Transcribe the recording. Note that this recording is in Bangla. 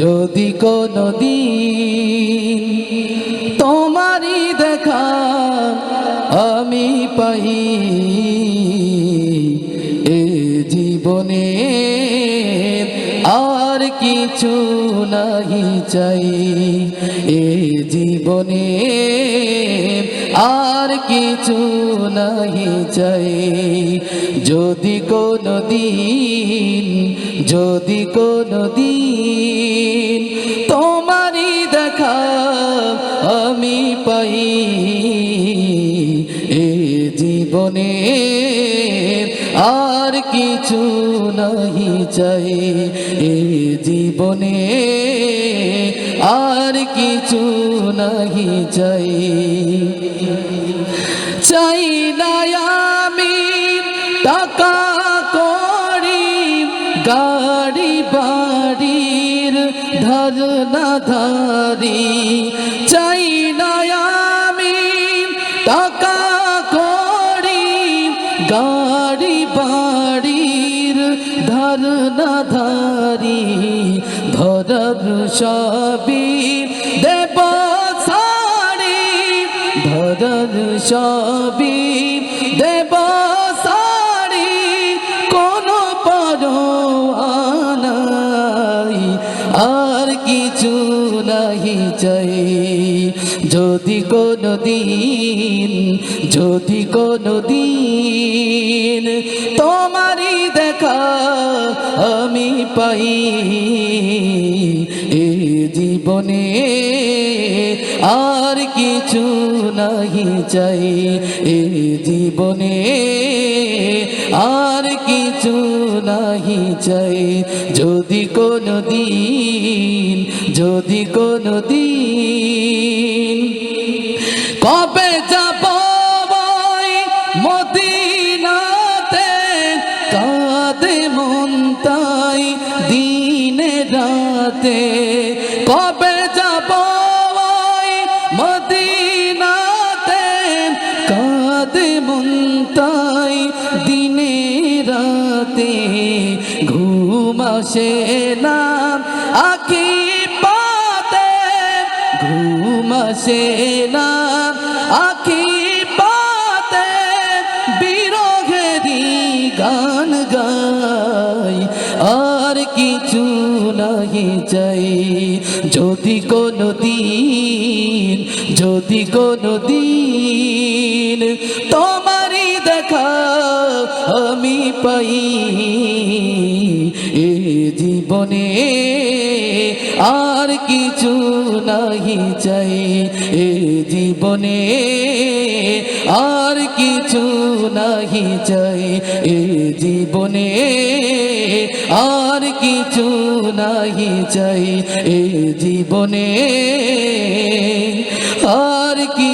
যদি কোনো দিন তোমারই দেখা আমি পাই, এ জীবনে আর কিছু নাহি চাই। এ জীবনে আর কিছু নাহি চাই। যদি কোনো দিন, যদি কোনো দিন তোমারই দেখা আমি পাই, এ জীবনে আর কিছু নাহি চাই। এ জীবনে আর কিছু নাহি চাই। চাই না আমি টাকা করি, গাড়ি বাড়ির ধরনা ধারি চাই না আমি টাকা করি, গাড়ি বাড়ির ধরনা ধারি ধরব সবই দেব সবই দেব সারি, কোনো পরোয়ানাই আর কিছু নাহি চাই। যদি কোনো দিন, যদি কোনো দিন তোমারই দেখা আমি পাই জীবনে আর কিছু নাহি চাই। এ জীবনে আর কিছু নাহি চাই। যদি কোনো দিন, যদি কোনো দিন কবে যাব মদিনাতে? কাঁদে মন তাই দিনে রাতে কবে যাব মদিনাতে? কাঁদে মন তাই দিনে রাতে। ঘুম আসে না আখি পাতে। ঘুম আসে না আখি নাহি চাই যদি কোনো দিন, যদি কোনো দিন তোমারই দেখা আমি পাই, এ জীবনে আর কিছু নাহি চাই এ জীবনে, আর কিছু নাহি চাই এ জীবনে, আর কিছু নাহি চাই এ জীবনে, আর কি